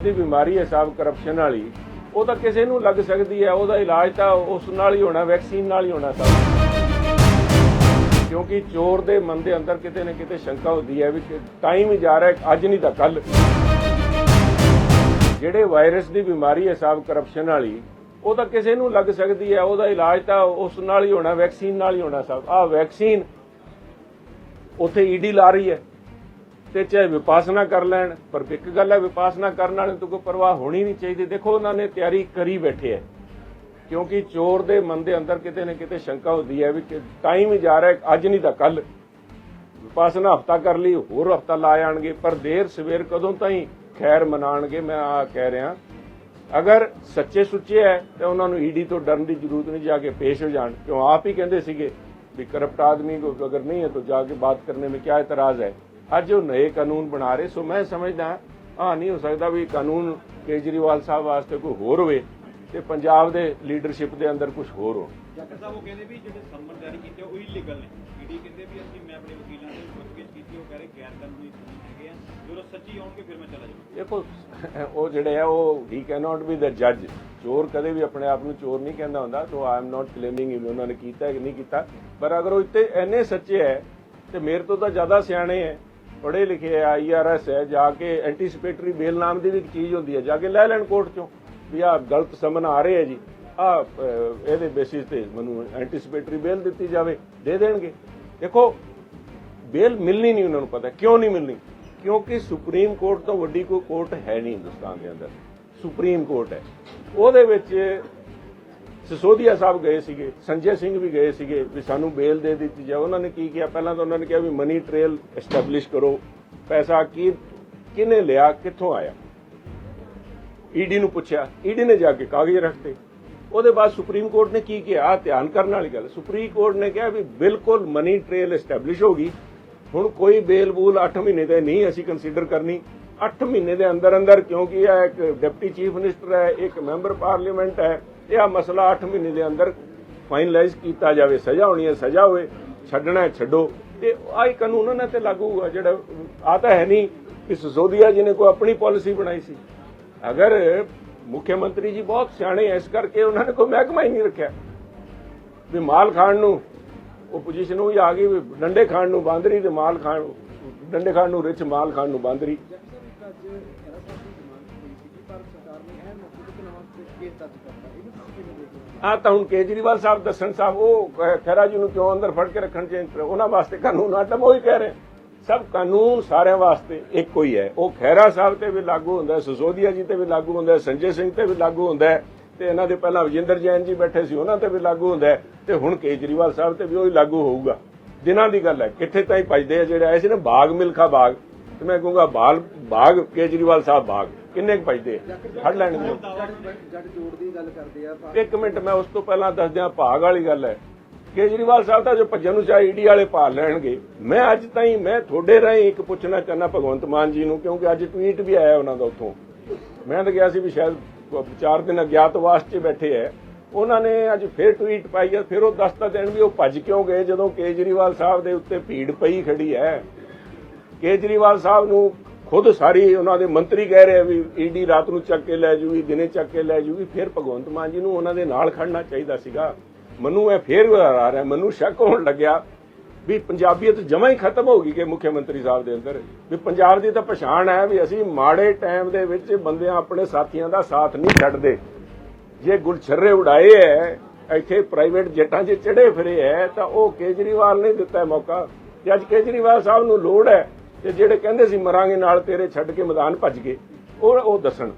ਦੀ ਬਿਮਾਰੀ ਹੈ ਸਾਬ ਕਰਪਸ਼ਨ ਵਾਲੀ, ਉਹ ਤਾਂ ਕਿਸੇ ਨੂੰ ਲੱਗ ਸਕਦੀ ਹੈ, ਉਹਦਾ ਇਲਾਜ ਤਾਂ ਉਸ ਨਾਲ ਹੀ ਹੋਣਾ ਵੈਕਸੀਨ ਨਾਲ ਹੀ ਹੋਣਾ ਸਭ ਕਿਉਂਕਿ ਚੋਰ ਦੇ ਮਨ ਦੇ ਅੰਦਰ ਕਿਤੇ ਨਾ ਕਿਤੇ ਸ਼ੰਕਾ ਹੁੰਦੀ ਹੈ ਵੀ ਟਾਈਮ ਹੀ ਜਾ ਰਿਹਾ, ਅੱਜ ਨਹੀਂ ਤਾਂ ਕੱਲ ਜਿਹੜੇ ਵਾਇਰਸ ਦੀ ਬਿਮਾਰੀ ਹੈ ਸਾਬ ਕਰਪਸ਼ਨ ਵਾਲੀ, ਉਹ ਤਾਂ ਕਿਸੇ ਨੂੰ ਲੱਗ ਸਕਦੀ ਹੈ, ਉਹਦਾ ਇਲਾਜ ਤਾਂ ਉਸ ਨਾਲ ਹੀ ਹੋਣਾ ਵੈਕਸੀਨ ਨਾਲ ਹੀ ਹੋਣਾ ਸਭ ਆਹ ਵੈਕਸੀਨ ਉੱਥੇ ਈਡੀ ਲਾ ਰਹੀ ਹੈ। ਤੇ ਚਾਹੇ ਵਿਪਾਸਨਾ ਕਰ ਲੈਣ, ਪਰ ਇੱਕ ਗੱਲ ਹੈ ਵਿਪਾਸਨਾ ਕਰਨ ਵਾਲੇ ਤੋਂ ਕੋਈ ਪਰਵਾਹ ਹੋਣੀ ਨਹੀਂ ਚਾਹੀਦੀ। ਦੇਖੋ, ਉਹਨਾਂ ਨੇ ਤਿਆਰੀ ਕਰੀ ਬੈਠੇ ਐ ਕਿਉਂਕਿ ਚੋਰ ਦੇ ਮਨ ਦੇ ਅੰਦਰ ਕਿਤੇ ਨਾ ਕਿਤੇ ਸ਼ੰਕਾ ਹੁੰਦੀ ਹੈ ਵੀ ਟਾਈਮ ਹੀ ਜਾ ਰਿਹਾ ਅੱਜ ਨਹੀਂ ਤਾਂ ਕੱਲ ਵਿਪਾਸਨਾ ਹਫਤਾ ਕਰ ਲਈ, ਹੋਰ ਹਫਤਾ ਲਾ ਆਣਗੇ, ਪਰ ਦੇਰ ਸਵੇਰ ਕਦੋਂ ਤਾਈਂ ਖੈਰ ਮਨਾਣਗੇ, ਮੈਂ ਆ ਕਹਿ ਰਿਹਾ। ਅਗਰ ਸੱਚੇ ਸੁੱਚੇ ਹੈ, ਤਾਂ ਉਹਨਾਂ ਨੂੰ ਈਡੀ ਤੋਂ ਡਰਨ ਦੀ ਜ਼ਰੂਰਤ ਨਹੀਂ, ਜਾ ਕੇ ਪੇਸ਼ ਹੋ ਜਾਣ। ਕਿਉਂ? ਆਪ ਹੀ ਕਹਿੰਦੇ ਸੀਗੇ ਵੀ ਕਰਪਟ ਆਦਮੀ ਕੋ ਅਗਰ ਨਹੀਂ ਹੈ, ਤਾਂ ਜਾ ਕੇ ਬਾਤ ਕਰਨੇ ਵਿੱਚ ਕਿਆ ਇਤਰਾਜ਼ ਹੈ? ਅੱਜ ਉਹ ਨਏ ਕਾਨੂੰਨ ਬਣਾ ਰਹੇ ਸੋ ਮੈਂ ਸਮਝਦਾ ਆ ਨਹੀਂ ਹੋ ਸਕਦਾ ਵੀ ਕਾਨੂੰਨ ਕੇਜਰੀਵਾਲ ਸਾਹਿਬ ਵਾਸਤੇ ਕੋਈ ਹੋਰ ਹੋਵੇ ਤੇ ਪੰਜਾਬ ਦੇ ਲੀਡਰਸ਼ਿਪ ਦੇ ਅੰਦਰ ਕੁਝ ਹੋਰ ਹੋ ਡਾਕਟਰ ਸਾਹਿਬ ਉਹ ਕਹਿੰਦੇ ਵੀ ਜਿਹੜੇ ਸੰਮਨ ਜਾਰੀ ਕੀਤੇ ਉਹ ਇਲੀਗਲ ਨੇ। ਈਡੀ ਕਹਿੰਦੇ ਵੀ ਅਸੀਂ ਮੈਂ ਆਪਣੇ ਵਕੀਲਾਂ ਦੇ ਪੁੱਛਗਿੱਛ ਕੀਤੀ ਉਹ ਕਹਿ ਰਹੇ ਗੈਰ ਕਾਨੂੰਨੀ ਹੈਗੇ ਆ। ਜਦੋਂ ਸੱਚੀ ਆਉਣਗੇ ਫਿਰ ਮੈਂ ਚਲਾ ਜਾਵਾਂਗਾ ਦੇਖੋ ਉਹ ਜਿਹੜੇ ਆ ਉਹ ਹੀ ਕੈਨੋਟ ਬੀ ਦ ਜੱਜ ਚੋਰ ਕਦੇ ਵੀ ਆਪਣੇ ਆਪ ਨੂੰ ਚੋਰ ਨਹੀਂ ਕਹਿੰਦਾ ਹੁੰਦਾ ਸੋ ਆਈ ਐਮ ਨਾਟ ਕਲੇਮਿੰਗ ਵੀ ਉਹਨਾਂ ਨੇ ਕੀਤਾ ਹੈ ਕਿ ਨਹੀਂ ਕੀਤਾ। ਪਰ ਅਗਰ ਉਹ ਇੱਥੇ ਐਨੇ ਸੱਚੇ ਹੈ ਤੇ ਮੇਰੇ ਤੋਂ ਤਾਂ ਜ਼ਿਆਦਾ ਸਿਆਣੇ ਹੈ। ਪੜ੍ਹੇ ਲਿਖੇ ਹੈ ਆਈਆਰਐਸ ਹੈ, ਜਾ ਕੇ ਐਂਟੀਸਪੇਟਰੀ ਬੇਲ ਨਾਮ ਦੀ ਵੀ ਇੱਕ ਚੀਜ਼ ਹੁੰਦੀ ਹੈ, ਜਾ ਕੇ ਲੈ ਲੈਣ ਕੋਰਟ ਚੋਂ। ਵੀ ਆ ਗਲਤ ਸਮਨ ਆ ਰਹੇ ਹੈ ਜੀ ਆ ਇਹਦੇ ਬੇਸਿਸ ਤੇ ਮੈਨੂੰ ਐਂਟੀਸਪੇਟਰੀ ਬੇਲ ਦਿੱਤੀ ਜਾਵੇ, ਦੇ ਦੇਣਗੇ। ਦੇਖੋ ਬੇਲ ਮਿਲਣੀ ਨਹੀਂ ਉਹਨਾਂ ਨੂੰ ਪਤਾ, ਕਿਉਂ ਨਹੀਂ ਮਿਲਣੀ? ਕਿਉਂਕਿ ਸੁਪਰੀਮ ਕੋਰਟ ਤੋਂ ਵੱਡੀ ਕੋਈ ਕੋਰਟ ਹੈ ਨਹੀਂ ਹਿੰਦੁਸਤਾਨ ਦੇ ਅੰਦਰ। ਸੁਪਰੀਮ ਕੋਰਟ ਹੈ। ਉਹਦੇ ਵਿੱਚ ਸਿਸੋਦੀਆ ਸਾਹਿਬ ਗਏ ਸੀਗੇ, ਸੰਜੇ ਸਿੰਘ ਵੀ ਗਏ ਸੀਗੇ, ਵੀ ਸਾਨੂੰ ਬੇਲ ਦੇ ਦਿੱਤੀ ਜਾ ਉਹਨਾਂ ਨੇ ਕੀ ਕਿਹਾ? ਪਹਿਲਾਂ ਤਾਂ ਉਹਨਾਂ ਨੇ ਕਿਹਾ ਵੀ ਮਨੀ ਟ੍ਰੇਲ ਐਸਟੈਬਲਿਸ਼ ਕਰੋ। ਪੈਸਾ ਕੀ, ਕਿਹਨੇ ਲਿਆ, ਕਿੱਥੋਂ ਆਇਆ? ਈਡੀ ਨੂੰ ਪੁੱਛਿਆ। ਈਡੀ ਨੇ ਜਾ ਕੇ ਕਾਗਜ਼ ਰੱਖਤੇ ਉਹਦੇ ਬਾਅਦ ਸੁਪਰੀਮ ਕੋਰਟ ਨੇ ਕੀ ਕਿਹਾ? ਧਿਆਨ ਕਰਨ ਵਾਲੀ ਗੱਲ। ਸੁਪਰੀਮ ਕੋਰਟ ਨੇ ਕਿਹਾ ਵੀ ਬਿਲਕੁਲ ਮਨੀ ਟ੍ਰੇਲ ਐਸਟੈਬਲਿਸ਼ ਹੋ ਗਈ। ਹੁਣ ਕੋਈ ਬੇਲ ਬੂਲ 8 ਮਹੀਨੇ ਦੇ ਨਹੀਂ ਅਸੀਂ ਕੰਸੀਡਰ ਕਰਨੀ। 8 ਮਹੀਨੇ ਦੇ ਅੰਦਰ ਅੰਦਰ ਕਿਉਂਕਿ ਇਹ ਇੱਕ ਡਿਪਟੀ ਚੀਫ ਮਿਨਿਸਟਰ ਹੈ, ਇੱਕ ਮੈਂਬਰ ਪਾਰਲੀਮੈਂਟ ਹੈ ਇਹ ਆ ਮਸਲਾ 8 ਮਹੀਨੇ ਦੇ ਅੰਦਰ ਫਾਈਨਲਾਈਜ਼ ਕੀਤਾ ਜਾਵੇ, ਸਜ਼ਾ ਹੋਣੀ ਹੈ, ਸਜ਼ਾ ਹੋਵੇ, ਛੱਡਣਾ ਹੈ, ਛੱਡੋ। ਤੇ ਆਹ ਕਾਨੂੰਨ ਉਹਨਾਂ ਤੇ ਲਾਗੂ ਹੋਊਗਾ, ਜਿਹੜਾ ਆ ਤਾਂ ਹੈ ਨਹੀਂ ਕਿ ਸਿਸੋਦੀਆ ਜੀ ਨੇ ਕੋਈ ਆਪਣੀ ਪਾਲਿਸੀ ਬਣਾਈ ਸੀ। ਅਗਰ ਮੁੱਖ ਮੰਤਰੀ ਜੀ ਬਹੁਤ ਸਿਆਣੇ ਐ ਇਸ ਕਰਕੇ ਉਹਨਾਂ ਨੇ ਕੋਈ ਮਹਿਕਮਾ ਹੀ ਨਹੀਂ ਰੱਖਿਆ। ਵੀ ਮਾਲ ਖਾਣ ਨੂੰ, ਉਹ ਪੋਜੀਸ਼ਨ ਉਹ ਆ ਗਈ ਵੀ ਡੰਡੇ ਖਾਣ ਨੂੰ ਬਾਂਦਰੀ ਤੇ ਮਾਲ ਖਾਣ ਡੰਡੇ ਖਾਣ ਨੂੰ ਰਿਚ ਮਾਲ ਖਾਣ ਨੂੰ ਬਾਂਦਰੀ ਆ ਤਾਂ ਹੁਣ ਕੇਜਰੀਵਾਲ ਸਾਹਿਬ, ਦੱਸਣ ਸਾਹਿਬ, ਉਹ ਖ- ਖਹਿਰਾ ਜੀ ਨੂੰ ਕਿਉਂ ਅੰਦਰ ਫੜ ਕੇ ਰੱਖਣ ਚ ਉਹਨਾਂ ਵਾਸਤੇ ਕਾਨੂੰਨ ਆਟਮ ਉਹ ਕਹਿ ਰਹੇ ਸਭ ਕਾਨੂੰਨ ਸਾਰਿਆਂ ਵਾਸਤੇ ਇੱਕੋ ਹੀ ਹੈ। ਉਹ ਖਹਿਰਾ ਸਾਹਿਬ ਤੇ ਵੀ ਲਾਗੂ ਹੁੰਦਾ ਸਸੋਦੀਆ ਜੀ ਤੇ ਵੀ ਲਾਗੂ ਹੁੰਦਾ ਸੰਜੇ ਸਿੰਘ ਤੇ ਵੀ ਲਾਗੂ ਹੁੰਦਾ ਤੇ ਇਹਨਾਂ ਦੇ ਪਹਿਲਾਂ ਵਿਜੇਂਦਰ ਜੈਨ ਜੀ ਬੈਠੇ ਸੀ, ਉਹਨਾਂ ਤੇ ਵੀ ਲਾਗੂ ਹੁੰਦਾ ਤੇ ਹੁਣ ਕੇਜਰੀਵਾਲ ਸਾਹਿਬ ਤੇ ਵੀ ਉਹੀ ਲਾਗੂ ਹੋਊਗਾ। ਦਿਨਾਂ ਦੀ ਗੱਲ ਹੈ, ਕਿੱਥੇ ਤਾਈਂ ਭਜਦੇ ਆ, ਜਿਹੜੇ ਆਏ ਸੀ ਨਾ, ਬਾਗ ਮਿਲਖਾ ਬਾਗ। ਤੇ ਮੈਂ ਕਹੂੰਗਾ, ਬਾਲ ਬਾਗ, ਕੇਜਰੀਵਾਲ ਸਾਹਿਬ ਬਾਗ। ਕਿੰਨੇ ਕੁ ਭਜਦੇ ਆ? ਫੜ ਲੈਣਗੇ ਜੱਟ ਜੋੜ ਦੀ ਗੱਲ ਕਰਦੇ ਆ ਇੱਕ ਮਿੰਟ, ਮੈਂ ਉਸ ਤੋਂ ਪਹਿਲਾਂ ਦੱਸ ਦਿਆਂ, ਭਾਗ ਵਾਲੀ ਗੱਲ ਹੈ। ਕੇਜਰੀਵਾਲ ਸਾਹਿਬ ਤਾਂ ਜੋ ਭੱਜਣ ਨੂੰ ਚਾਹੇ ਈਡੀ ਵਾਲੇ ਭਾਲ ਲੈਣਗੇ। ਮੈਂ ਅੱਜ ਤਾਈਂ, ਮੈਂ ਤੁਹਾਡੇ ਰਾਹੀਂ ਇੱਕ ਪੁੱਛਣਾ ਚਾਹਨਾ ਭਗਵੰਤ ਮਾਨ ਜੀ ਨੂੰ, ਕਿਉਂਕਿ ਅੱਜ ਟਵੀਟ ਵੀ ਆਇਆ ਉਹਨਾਂ ਦਾ ਉੱਥੋਂ। ਮੈਂ ਤਾਂ ਗਿਆ ਸੀ ਵੀ ਸ਼ਾਇਦ ਚਾਰ ਦਿਨ ਅਗਿਆਤਵਾਸ 'ਚ ਬੈਠੇ ਐ ਉਹਨਾਂ ਨੇ ਅੱਜ ਫਿਰ ਟਵੀਟ ਪਾਈ ਹੈ, ਫਿਰ ਉਹ ਦੱਸਦਾ ਦੇਣ ਵੀ ਉਹ ਭੱਜ ਕਿਉਂ ਗਏ, ਜਦੋਂ ਕੇਜਰੀਵਾਲ ਸਾਹਿਬ ਦੇ ਉੱਤੇ ਭੀੜ ਪਈ ਖੜੀ ਹੈ। ਕੇਜਰੀਵਾਲ ਸਾਹਿਬ ਨੂੰ ਖੁਦ ਸਾਰੀ ਉਹਨਾਂ ਦੇ ਮੰਤਰੀ ਕਹਿ ਰਹੇ ਆ ਵੀ ਈਡੀ ਰਾਤ ਨੂੰ ਚੱਕ ਕੇ ਲੈ ਜੂਗੀ, ਦਿਨੇ ਚੱਕ ਕੇ ਲੈ ਜੂਗੀ, ਫਿਰ ਭਗਵੰਤ ਮਾਨ ਜੀ ਨੂੰ ਉਹਨਾਂ ਦੇ ਨਾਲ ਖੜਨਾ ਚਾਹੀਦਾ ਸੀਗਾ। ਮੈਨੂੰ ਇਹ ਫੇਰ ਆ ਰਿਹਾ, ਮੈਨੂੰ ਸ਼ੱਕ ਹੋਣ ਲੱਗਿਆ ਵੀ ਪੰਜਾਬੀਅਤ ਜਮਾਂ ਹੀ ਖਤਮ ਹੋ ਗਈ ਕਿ ਮੁੱਖ ਮੰਤਰੀ ਸਾਹਿਬ ਦੇ ਅੰਦਰ। ਵੀ ਪੰਜਾਬ ਦੀ ਤਾਂ ਪਛਾਣ ਹੈ ਵੀ ਅਸੀਂ ਮਾੜੇ ਟਾਈਮ ਦੇ ਵਿੱਚ ਬੰਦਿਆਂ ਆਪਣੇ ਸਾਥੀਆਂ ਦਾ ਸਾਥ ਨਹੀਂ ਛੱਡਦੇ। ਜੇ ਗੁਲਛਰੇ ਉਡਾਏ ਐ, ਇੱਥੇ ਪ੍ਰਾਈਵੇਟ ਜੱਟਾਂ 'ਚ ਚੜੇ ਫਿਰੇ ਐ, ਤਾਂ ਉਹ ਕੇਜਰੀਵਾਲ ਨੇ ਦਿੱਤਾ ਮੌਕਾ। ਤੇ ਅੱਜ ਕੇਜਰੀਵਾਲ ਸਾਹਿਬ ਨੂੰ ਲੋੜ ਹੈ ਤੇ ਜਿਹੜੇ ਕਹਿੰਦੇ ਸੀ ਮਰਾਂਗੇ ਨਾਲ ਤੇਰੇ ਛੱਡ ਕੇ ਮੈਦਾਨ ਭੱਜ ਗਏ, ਉਹ ਉਹ ਦੱਸਣ।